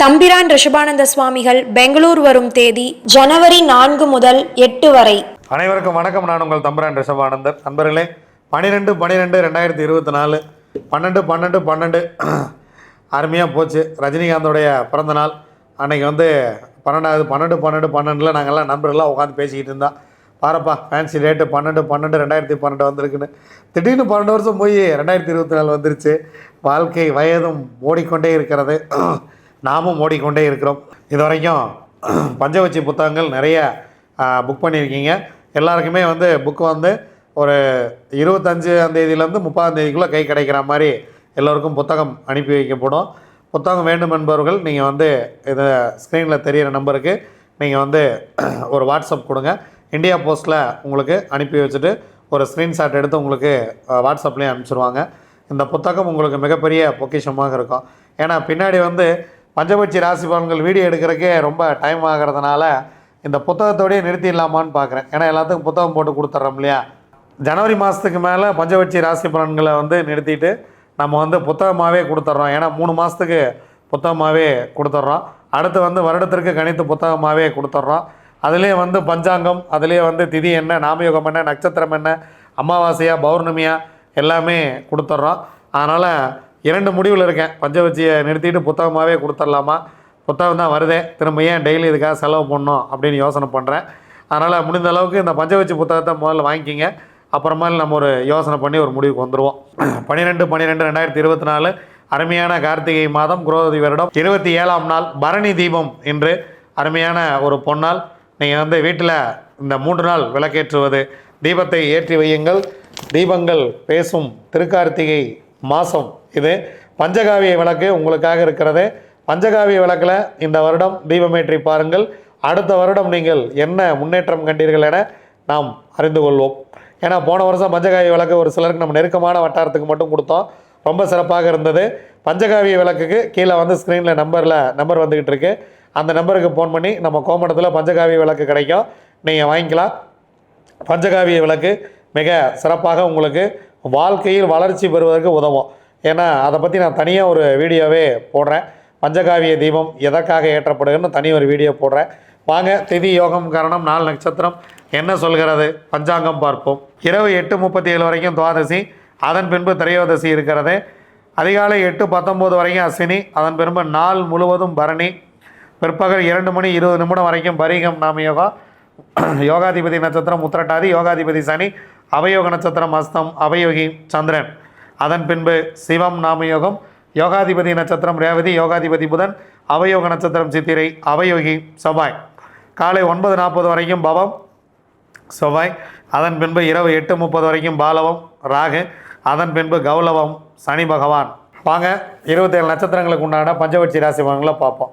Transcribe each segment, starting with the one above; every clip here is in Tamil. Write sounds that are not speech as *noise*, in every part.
தம்பிரான் ரிஷபானந்த சுவாமிகள் பெங்களூர் வரும் தேதி ஜனவரி நான்கு முதல் எட்டு வரை. அனைவருக்கும் வணக்கம். நான் உங்கள் தம்பிரான் ரிஷபானந்தர். நண்பர்களே பன்னிரெண்டு பன்னிரெண்டு ரெண்டாயிரத்தி இருபத்தி நாலு பன்னெண்டு பன்னெண்டு பன்னெண்டு *clears throat* அருமையாக போச்சு. ரஜினிகாந்தோடைய பிறந்த நாள். அன்னைக்கு வந்து பன்னெண்டாவது பன்னெண்டு பன்னெண்டு பன்னெண்டில் நாங்கள்லாம் நண்பர்கள்லாம் உட்காந்து பேசிக்கிட்டு இருந்தோம் பாருப்பா ஃபேன்சி ரேட்டு பன்னெண்டு பன்னெண்டு ரெண்டாயிரத்தி பன்னெண்டு வந்திருக்குன்னு. திடீர்னு பன்னெண்டு வருஷம் போய் ரெண்டாயிரத்தி இருபத்தி நாலு வந்துருச்சு. வாழ்க்கை வயதும் ஓடிக்கொண்டே இருக்கிறது. *clears throat* நாமும் ஓடிக்கொண்டே இருக்கிறோம். இது வரைக்கும் பஞ்சவச்சி புத்தகங்கள் நிறைய புக் பண்ணியிருக்கீங்க. எல்லாருக்குமே வந்து புக் வந்து ஒரு இருபத்தஞ்சாம் தேதியிலேருந்து முப்பதாம் தேதிக்குள்ளே கை கிடைக்கிற மாதிரி எல்லோருக்கும் புத்தகம் அனுப்பி வைக்கப்படும். புத்தகம் வேண்டும் என்பவர்கள் நீங்கள் வந்து இதை ஸ்க்ரீனில் தெரிகிற நம்பருக்கு நீங்கள் வந்து ஒரு வாட்ஸ்அப் கொடுங்க. இந்தியா போஸ்ட்டில் உங்களுக்கு அனுப்பி வச்சுட்டு ஒரு ஸ்க்ரீன்ஷாட் எடுத்து உங்களுக்கு வாட்ஸ்அப்லேயும் அனுப்பிச்சிருவாங்க. இந்த புத்தகம் உங்களுக்கு மிகப்பெரிய பொக்கிஷமாக இருக்கும். ஏன்னா பின்னாடி வந்து பஞ்சபட்சி ராசி பலன்கள் வீடியோ எடுக்கிறதுக்கே ரொம்ப டைம் ஆகிறதுனால இந்த புத்தகத்தோடயே நிறுத்திடலாமான்னு பார்க்குறேன் ஏன்னா எல்லாத்துக்கும் புத்தகம் போட்டு கொடுத்துட்றோம் இல்லையா? ஜனவரி மாதத்துக்கு மேலே பஞ்சபட்சி ராசி பலன்களை வந்து நிறுத்திட்டு நம்ம வந்து புத்தகமாகவே கொடுத்துட்றோம் ஏன்னா மூணு மாதத்துக்கு புத்தகமாகவே கொடுத்துட்றோம் அடுத்து வந்து வருடத்திற்கு கணித்து புத்தகமாகவே கொடுத்துட்றோம் அதுலேயே வந்து பஞ்சாங்கம் அதுலேயே வந்து திதி என்ன நாமயோகம் என்ன நட்சத்திரம் என்ன அமாவாசையாக பௌர்ணமியாக எல்லாமே கொடுத்துட்றோம் அதனால் இரண்டு முடிவில் இருக்கேன். பஞ்சவச்சியை நிறுத்திட்டு புத்தகமாகவே கொடுத்துடலாமா? புத்தகம் தான் வருதே. திரும்ப ஏன் டெய்லி இதுக்காக செலவு பண்ணணும் அப்படின்னு யோசனை பண்ணுறேன் அதனால் முடிந்த அளவுக்கு இந்த பஞ்சவச்சி புத்தகத்தை முதல்ல வாங்கிக்கிங்க. அப்புறமேல நம்ம ஒரு யோசனை பண்ணி ஒரு முடிவுக்கு வந்துடுவோம் பன்னிரெண்டு பன்னிரெண்டு ரெண்டாயிரத்தி இருபத்தி நாலு அருமையான கார்த்திகை மாதம் குரோதி வருடம். இருபத்தி ஏழாம் நாள் பரணி தீபம் என்று அருமையான ஒரு பொன்னால் நீங்கள் வந்து வீட்டில் இந்த மூன்று நாள் விளக்கேற்றுவது. தீபத்தை ஏற்றி வையுங்கள். தீபங்கள் பேசும் திருக்கார்த்திகை மாதம் இது பஞ்சகாவிய விளக்கு உங்களுக்காக இருக்கிறது. பஞ்சகாவிய விளக்கில் இந்த வருடம் தீபமேற்றி பாருங்கள். அடுத்த வருடம் நீங்கள் என்ன முன்னேற்றம் கண்டீர்கள் என நாம் அறிந்து கொள்வோம். ஏன்னா போன வருஷம் பஞ்சகாவிய விளக்கு ஒரு சிலருக்கு நம்ம நெருக்கமான வட்டாரத்துக்கு மட்டும் கொடுத்தோம். ரொம்ப சிறப்பாக இருந்தது. பஞ்சகாவிய விளக்குக்கு கீழே வந்து ஸ்க்ரீனில் நம்பரில் நம்பர் வந்துக்கிட்டு இருக்கு. அந்த நம்பருக்கு ஃபோன் பண்ணி நம்ம கோமணத்தில் பஞ்சகாவிய விளக்கு கிடைக்கும். நீங்கள் வாங்கிக்கலாம். பஞ்சகாவிய விளக்கு மிக சிறப்பாக உங்களுக்கு வாழ்க்கையில் வளர்ச்சி பெறுவதற்கு உதவும். ஏன்னா அதை பற்றி நான் தனியாக ஒரு வீடியோவே போடுறேன். பஞ்சகாவிய தீபம் எதற்காக ஏற்றப்படுதுன்னு தனி ஒரு வீடியோ போடுறேன். வாங்க திதி யோகம் காரணம் நாலு நட்சத்திரம் என்ன சொல்கிறது? பஞ்சாங்கம் பார்ப்போம். இரவு எட்டு முப்பத்தி ஏழு வரைக்கும் துவாதசி அதன் பின்பு திரையோதசி இருக்கிறது. அதிகாலை எட்டு பத்தொம்போது வரைக்கும் அஸ்வினி அதன் பின்பு நாள் முழுவதும் பரணி. பிற்பகல் இரண்டு மணி இருபது நிமிடம் வரைக்கும் பரிகம் நாமயோகம் *clears throat* யோகாதிபதி நட்சத்திரம் உத்திரட்டாதி யோகாதிபதி சனி அவயோக நட்சத்திரம் அஸ்தம் அவயோகி சந்திரன். அதன் பின்பு சிவம் நாமயோகம் யோகாதிபதி நட்சத்திரம் ரேவதி யோகாதிபதி புதன் அவயோக நட்சத்திரம் சித்திரை அவயோகி செவ்வாய். காலை ஒன்பது நாற்பது வரைக்கும் பவம் செவ்வாய். அதன் பின்பு இரவு எட்டு முப்பது வரைக்கும் பாலவம் ராகு. அதன் பின்பு கௌலவம் சனி பகவான். வாங்க இருபத்தேழு நட்சத்திரங்களுக்கு உண்டான பஞ்சவட்சி ராசி பலன்களை பார்ப்போம்.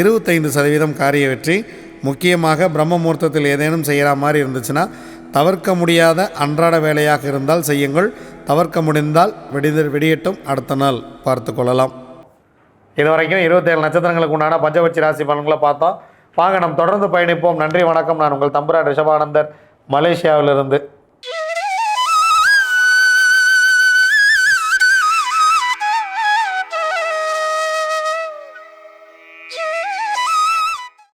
இருபத்தைந்து சதவீதம் காரிய வெற்றி. முக்கியமாக பிரம்ம முகூர்த்தத்தில் ஏதேனும் செய்கிற மாதிரி இருந்துச்சுன்னா தவிர்க்க முடியாத அன்றாட வேலையாக இருந்தால் செய்யுங்கள். தவிர்க்க முடிந்தால் வெடித வெடியட்டும் அடுத்த நாள் பார்த்து கொள்ளலாம். இது வரைக்கும் இருபத்தேழு நட்சத்திரங்களுக்கு உண்டான பஞ்சபட்சி ராசி பலன்களை பார்த்தோம். வாங்க நம் தொடர்ந்து பயணிப்போம். நன்றி வணக்கம். நான் உங்கள் தம்புரான் ரிஷபானந்தர் மலேசியாவிலிருந்து.